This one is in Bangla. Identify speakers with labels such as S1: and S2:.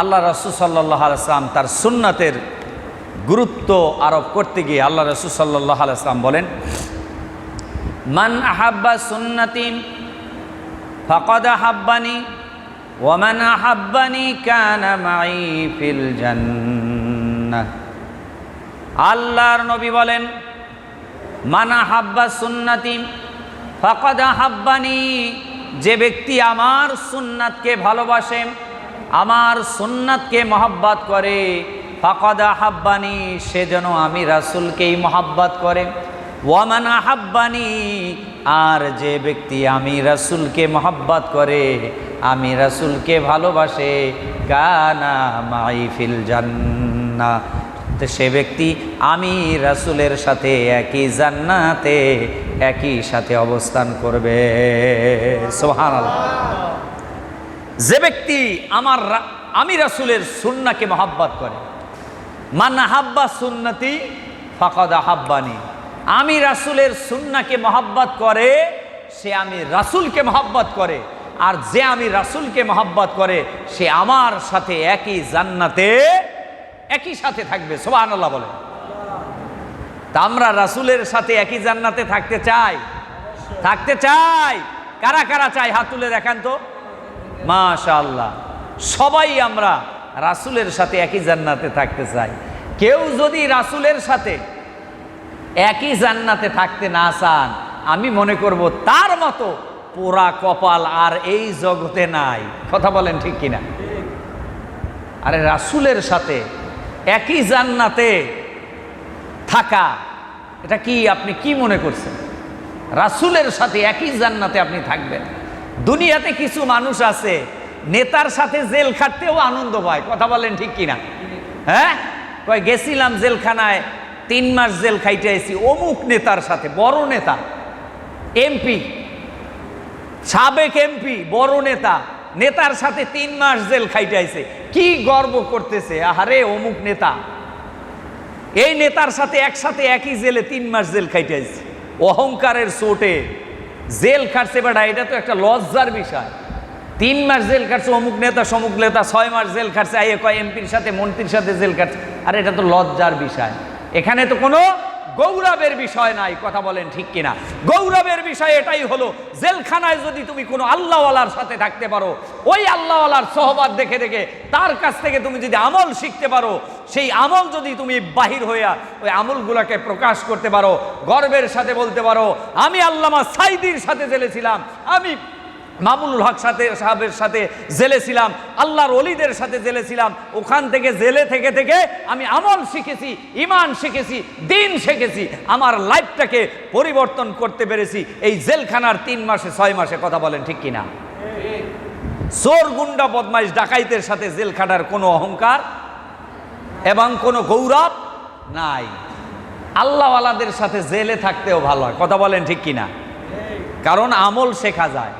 S1: আল্লাহ সাল্লাহ আলাইসলাম তার সুন্নাতের গুরুত্ব আরোপ করতে গিয়ে আল্লাহ রসুল সাল্লাহ আলাইসলাম বলেন, মান আহাব্বা সুন্নতি ফকদ আহাব্বানি ওমান আহাব্বানি কানা ফিল আল্লাহর নবী বলেন, মানা হাব্বা সুন্নাতি ফকদা হাব্বানি যে ব্যক্তি আমার সুন্নাতকে ভালোবাসে আমার সুন্নাতকে মহাব্বাত করে, ফকদা হাব্বানি সে যেন আমি রাসুলকেই মহাব্বাত করে। ওয়ামানা হাব্বানি আর যে ব্যক্তি আমি রাসুলকে মহাব্বাত করে, আমি রাসুলকে ভালোবাসে, কানা মাইফিল জান্না তো সে ব্যক্তি আমি রাসুলের সাথে একই জান্নাতে, একই সাথে অবস্থান করবে। সোহান যে ব্যক্তি আমার আমি রাসুলের সুন্নাকে মহাব্বাত করে। মান্না হাব্বা সুন্নতি ফাকদ হাব্বানি। আমি রাসুলের সুন্নাকে মহাব্বাত করে, সে আমি রাসুলকে মহাব্বাত করে, আর যে আমি রাসুলকে মহাব্বাত করে, সে আমার সাথে একই জান্নাতে, একই সাথে থাকবে। সোহান আল্লাহ বলে তা আমরা রাসুলের সাথে একই জান্নাতে থাকতে চাই। থাকতে চাই। কারা কারা চাই হাত তুলে তো সবাই আমরা রাসুলের সাথে একই জান্নাতে থাকতে চাই। কেউ যদি রাসুলের সাথে একই জান্নাতে থাকতে না চান, আমি মনে করব তার মতো পোড়া কপাল আর এই জগতে নাই। কথা বলেন ঠিক কিনা? আরে রাসুলের সাথে একই জান্নাতে থাকা, এটা কি আপনি কি মনে করছেন? রাসুলের সাথে একই জান্নাতে আপনি থাকবেন? দুনিয়াতে কিছু মানুষ আছে, নেতার সাথে জেল খাটতেও আনন্দ পায়, কথা বলেন ঠিক কিনা? হ্যাঁ? কয়, গেছিলাম জেলখানায়, তিন মাস জেল খাইতে আইছি, অমুক নেতার সাথে, বড় নেতা, এমপি, সাবেক এমপি, বড় নেতা, নেতার সাথে তিন মাস জেল খাইতে আইছে, কি গর্ব করতেছে, আহারে, অমুক নেতা। এই নেতার সাথে একসাথে একই জেলে তিন মাস জেল খাইতে আইছে, অহংকারের চোটে। জেল খাটছে বেটা, এটা তো একটা লজ্জার বিষয়। তিন মাস জেল খাটছে, অমুক নেতা, সমুক নেতা, ছয় মাস জেল খাটছে, আইয়ে কয় এমপির সাথে, মন্ত্রীর সাথে জেল খাটছে। আর, এটা তো লজ্জার বিষয়। এখানে তো কোনো গৌরবের বিষয় নাই, কথা বলেন ঠিক কিনা? গৌরবের বিষয় এটাই হলো, জেলখানায় যদি তুমি কোনো আল্লাহওয়ালার সাথে থাকতে পারো, ওই আল্লাহওয়ালার সহবাদ দেখে দেখে তার কাছ থেকে তুমি যদি আমল শিখতে পারো, সেই আমল যদি তুমি বাহির হইয়া ওই আমলগুলোকে প্রকাশ করতে পারো, গর্বের সাথে বলতে পারো, আমি আল্লামা সাইদির সাথে জেলেছিলাম, আমি মামুনুল হক সাথে, সাহেবের সাথে জেলে ছিলাম আল্লাহর অলিদের সাথে জেলে ছিলাম ওখান থেকে জেলে থেকে থেকে আমি আমল শিখেছি ইমান শিখেছি, দিন শিখেছি, আমার লাইফটাকে পরিবর্তন করতে পেরেছি, এই জেলখানার তিন মাসে, ছয় মাসে কথা বলেন ঠিক কিনা? চোর, গুন্ডা, বদমাইশ, ডাকাইতের সাথে জেল খাটার কোনো অহংকার এবং কোনো গৌরব নাই। আল্লাহওয়ালাদের সাথে জেলে থাকতেও ভালো হয়, কথা বলেন ঠিক কিনা? কারণ আমল শেখা যায়।